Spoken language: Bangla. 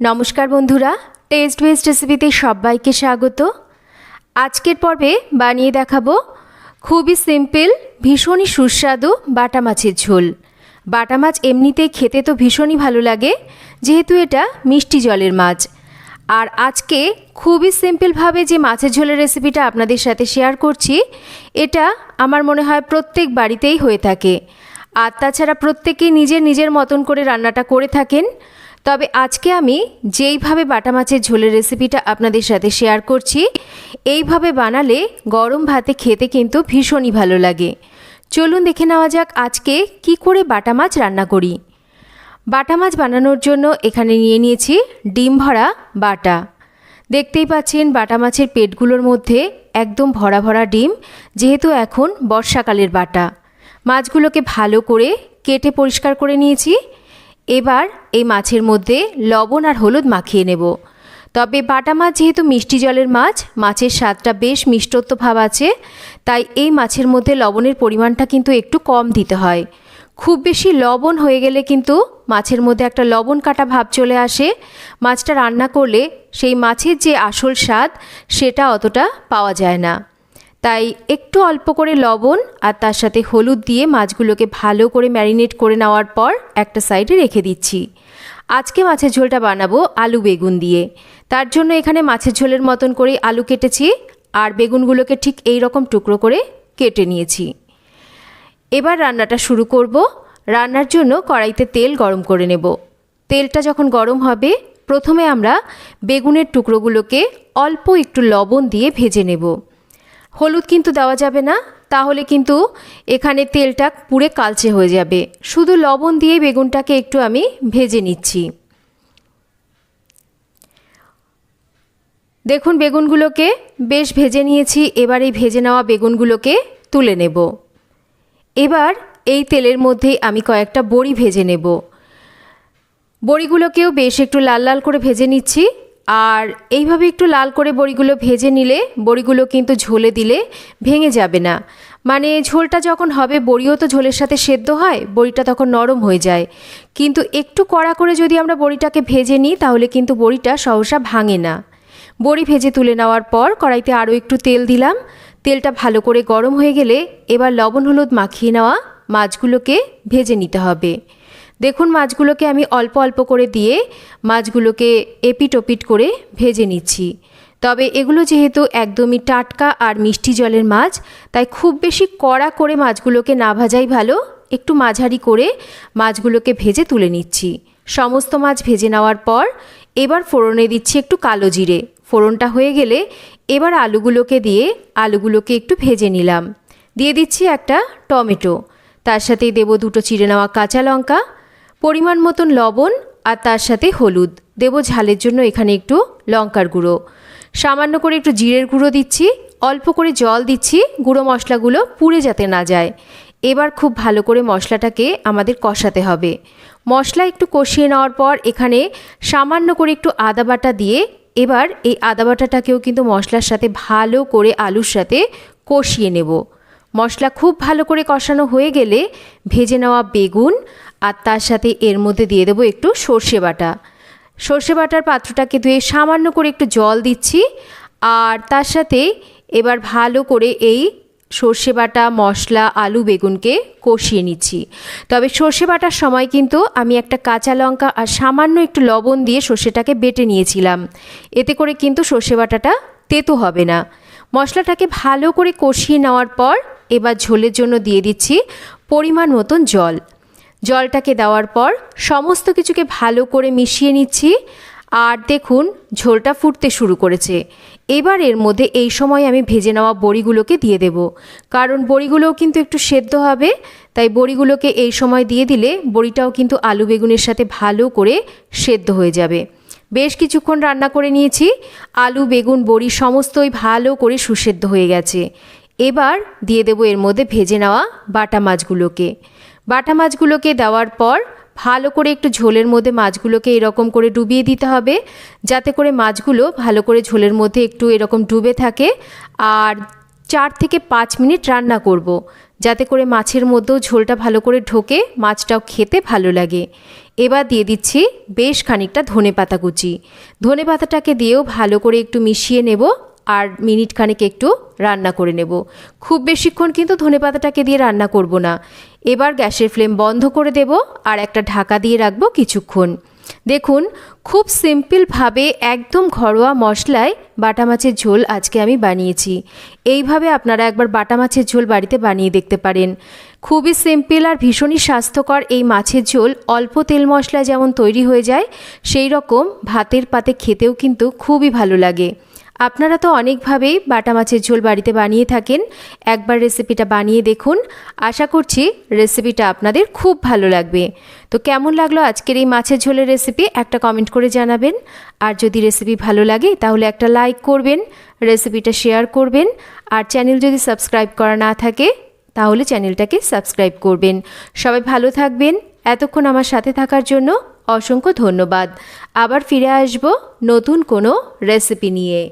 নমস্কার বন্ধুরা টেস্ট বেস্ট রেসিপিতে সবাইকে স্বাগত। আজকের পর্বে বানিয়ে দেখাবো খুবই সিম্পল, ভীষণই সুস্বাদু বাটা মাছের ঝোল। বাটা মাছ এমনিতেই খেতে তো ভীষণই ভালো লাগে, যেহেতু এটা মিষ্টি জলের মাছ। আর আজকে খুবই সিম্পলভাবে যে মাছের ঝোলের রেসিপিটা আপনাদের সাথে শেয়ার করছি, এটা আমার মনে হয় প্রত্যেক বাড়িতেই হয়ে থাকে। আর তাছাড়া প্রত্যেকেই নিজের নিজের মতন করে রান্নাটা করে থাকেন। তবে আজকে আমি যেইভাবে বাটা মাছের ঝোলের রেসিপিটা আপনাদের সাথে শেয়ার করছি, এইভাবে বানালে গরম ভাতে খেতে কিন্তু ভীষণই ভালো লাগে। চলুন দেখে নেওয়া যাক আজকে কি করে বাটা মাছ রান্না করি। বাটা মাছ বানানোর জন্য এখানে নিয়ে নিয়েছি ডিম ভরা বাটা। দেখতেই পাচ্ছেন বাটা মাছের পেটগুলোর মধ্যে একদম ভরা ভরা ডিম, যেহেতু এখন বর্ষাকালের বাটা। মাছগুলোকে ভালো করে কেটে পরিষ্কার করে নিয়েছি। এবার এই মাছের মধ্যে লবণ আর হলুদ মাখিয়ে নেব। তবে বাটা মাছ যেহেতু মিষ্টি জলের মাছ, মাছের স্বাদটা বেশ মিষ্টত্ব ভাব আছে, তাই এই মাছের মধ্যে লবণের পরিমাণটা কিন্তু একটু কম দিতে হয়। খুব বেশি লবণ হয়ে গেলে কিন্তু মাছের মধ্যে একটা লবণ কাটা ভাব চলে আসে। মাছটা রান্না করলে সেই মাছের যে আসল স্বাদ, সেটা অতটা পাওয়া যায় না। তাই একটু অল্প করে লবণ আর তার সাথে হলুদ দিয়ে মাছগুলোকে ভালো করে ম্যারিনেট করে নেওয়ার পর একটা সাইডে রেখে দিচ্ছি। আজকে মাছের ঝোলটা বানাবো আলু বেগুন দিয়ে। তার জন্য এখানে মাছের ঝোলের মতন করে আলু কেটেছি আর বেগুনগুলোকে ঠিক এই রকম টুকরো করে কেটে নিয়েছি। এবার রান্নাটা শুরু করব। রান্নার জন্য কড়াইতে তেল গরম করে নেব। তেলটা যখন গরম হবে, প্রথমে আমরা বেগুনের টুকরোগুলোকে অল্প একটু লবণ দিয়ে ভেজে নেব। হলুদ কিন্তু দেওয়া যাবে না, তাহলে কিন্তু এখানে তেলটা পুড়ে কালচে হয়ে যাবে। শুধু লবণ দিয়ে বেগুনটাকে একটু আমি ভেজে নিচ্ছি। দেখুন, বেগুনগুলোকে বেশ ভেজে নিয়েছি, এবার এই ভেজে নেওয়া বেগুনগুলোকে তুলে নেব। এবার এই তেলের মধ্যেই আমি কয়েকটা বড়ি ভেজে নেব। বড়িগুলোকেও বেশ একটু লাল লাল করে ভেজে নিচ্ছি। আর এইভাবে একটু লাল করে বড়িগুলো ভেজে নিলে বড়িগুলো কিন্তু ঝোলে দিলে ভেঙে যাবে না। মানে ঝোলটা যখন হবে, বড়িও তো ঝোলের সাথে সেদ্ধ হয়, বড়িটা তখন নরম হয়ে যায়। কিন্তু একটু কড়া করে যদি আমরা বড়িটাকে ভেজে নিই, তাহলে কিন্তু বড়িটা সহসা ভাঙে না। বড়ি ভেজে তুলে নেওয়ার পর কড়াইতে আরও একটু তেল দিলাম। তেলটা ভালো করে গরম হয়ে গেলে এবার লবণ হলুদ মাখিয়ে নেওয়া মাছগুলোকে ভেজে নিতে হবে। দেখুন মাছগুলোকে আমি অল্প অল্প করে দিয়ে মাছগুলোকে এপিট ওপিট করে ভেজে নিচ্ছি। তবে এগুলো যেহেতু একদমই টাটকা আর মিষ্টি জলের মাছ, তাই খুব বেশি কড়া করে মাছগুলোকে না ভাজাই ভালো, একটু মাঝারি করে মাছগুলোকে ভেজে তুলে নিচ্ছি। সমস্ত মাছ ভেজে নেওয়ার পর এবার ফোড়নে দিচ্ছি একটু কালো জিরে। ফোড়নটা হয়ে গেলে এবার আলুগুলোকে দিয়ে আলুগুলোকে একটু ভেজে নিলাম। দিয়ে দিচ্ছি একটা টমেটো। তার সাথেই দেব দুটো চিড়ে নেওয়া কাঁচা লঙ্কা পরিমাণ মতন লবণ আর তার সাথে হলুদ। দেব ঝালের জন্য এখানে একটু লঙ্কার গুঁড়ো। সামান্য করে একটু জিরের গুঁড়ো দিচ্ছি। অল্প করে জল দিচ্ছি। গুঁড়ো মশলাগুলো পুড়ে যাতে না যায়। এবার খুব ভালো করে মশলাটাকে আমাদের কষাতে হবে। মশলা একটু কষিয়ে নেওয়ার পর এখানে সামান্য করে একটু আদা বাটা দিয়ে এবার এই আদা বাটাটাকেও কিন্তু মশলার সাথে ভালো করে আলুর সাথে কষিয়ে নেব। মশলা খুব ভালো করে কষানো হয়ে গেলে ভেজে নেওয়া বেগুন আর তার সাথে এর মধ্যে দিয়ে দেবো একটু সর্ষে বাটা। সর্ষে বাটার পাত্রটাকে ধুয়ে সামান্য করে একটু জল দিচ্ছি আর তার সাথে এবার ভালো করে এই সর্ষে বাটা, মশলা, আলু, বেগুনকে কষিয়ে নিচ্ছি। তবে সর্ষে বাটার সময় কিন্তু আমি একটা কাঁচা লঙ্কা আর সামান্য একটু লবণ দিয়ে সর্ষেটাকে বেটে নিয়েছিলাম। এতে করে কিন্তু সর্ষে বাটাটা তেতো হবে না। মশলাটাকে ভালো করে কষিয়ে নেওয়ার পর এবার ঝোলের জন্য দিয়ে দিচ্ছি পরিমাণ মতন জল। জলটাকে দেওয়ার পর সমস্ত কিছুকে ভালো করে মিশিয়ে নিচ্ছি। আর দেখুন, ঝোলটা ফুটতে শুরু করেছে। এবার এর মধ্যে এই সময় আমি ভেজে নেওয়া বড়িগুলোকে দিয়ে দেব। কারণ বড়িগুলোও কিন্তু একটু সেদ্ধ হবে, তাই বড়িগুলোকে এই সময় দিয়ে দিলে বড়িটাও কিন্তু আলু বেগুনের সাথে ভালো করে সেদ্ধ হয়ে যাবে। বেশ কিছুক্ষণ রান্না করে নিয়েছি। আলু, বেগুন, বড়ি সমস্তই ভালো করে সুসেদ্ধ হয়ে গেছে। এবার দিয়ে দেবো এর মধ্যে ভেজে নেওয়া বাটা মাছগুলোকে। বাটা মাছগুলোকে দেওয়ার পর ভালো করে একটু ঝোলের মধ্যে মাছগুলোকে এরকম করে ডুবিয়ে দিতে হবে, যাতে করে মাছগুলো ভালো করে ঝোলের মধ্যে একটু এরকম ডুবে থাকে। আর চার থেকে পাঁচ মিনিট রান্না করব। যাতে করে মাছের মধ্যেও ঝোলটা ভালো করে ঢোকে, মাছটাও খেতে ভালো লাগে। এবার দিয়ে দিচ্ছি বেশ খানিকটা ধনে পাতা কুচি। ধনে পাতাটাকে দিয়েও ভালো করে একটু মিশিয়ে নেব। আর মিনিট খানেক একটু রান্না করে নেব। খুব বেশিক্ষণ কিন্তু ধনে পাতাটাকে দিয়ে রান্না করব না। এবার গ্যাসের ফ্লেম বন্ধ করে দেব আর একটা ঢাকা দিয়ে রাখব কিছুক্ষণ। দেখুন, খুব সিম্পলভাবে একদম ঘরোয়া মশলায় বাটা মাছের ঝোল আজকে আমি বানিয়েছি। এইভাবে আপনারা একবার বাটা মাছের ঝোল বাড়িতে বানিয়ে দেখতে পারেন। খুবই সিম্পল আর ভীষণই স্বাস্থ্যকর এই মাছের ঝোল। অল্প তেল মশলা যেমন তৈরি হয়ে যায়, সেই রকম ভাতের পাতে খেতেও কিন্তু খুবই ভালো লাগে। আপনারা তো অনেকভাবেই বাটা মাছের ঝোল বাড়িতে বানিয়ে থাকেন। একবার রেসিপিটা বানিয়ে দেখুন। আশা করছি রেসিপিটা আপনাদের খুব ভালো লাগবে। তো কেমন লাগল আজকের এই মাছের ঝোলের রেসিপি? একটা কমেন্ট করে জানাবেন। আর যদি রেসিপি ভালো লাগে, তাহলে একটা লাইক করবেন, রেসিপিটা শেয়ার করবেন। আর চ্যানেল যদি সাবস্ক্রাইব করা না থাকে, তাহলে চ্যানেলটাকে সাবস্ক্রাইব করবেন। সবাই ভালো থাকবেন। এতক্ষণ আমার সাথে থাকার জন্য অসংখ্য ধন্যবাদ। আবার ফিরে আসব নতুন কোনো রেসিপি নিয়ে।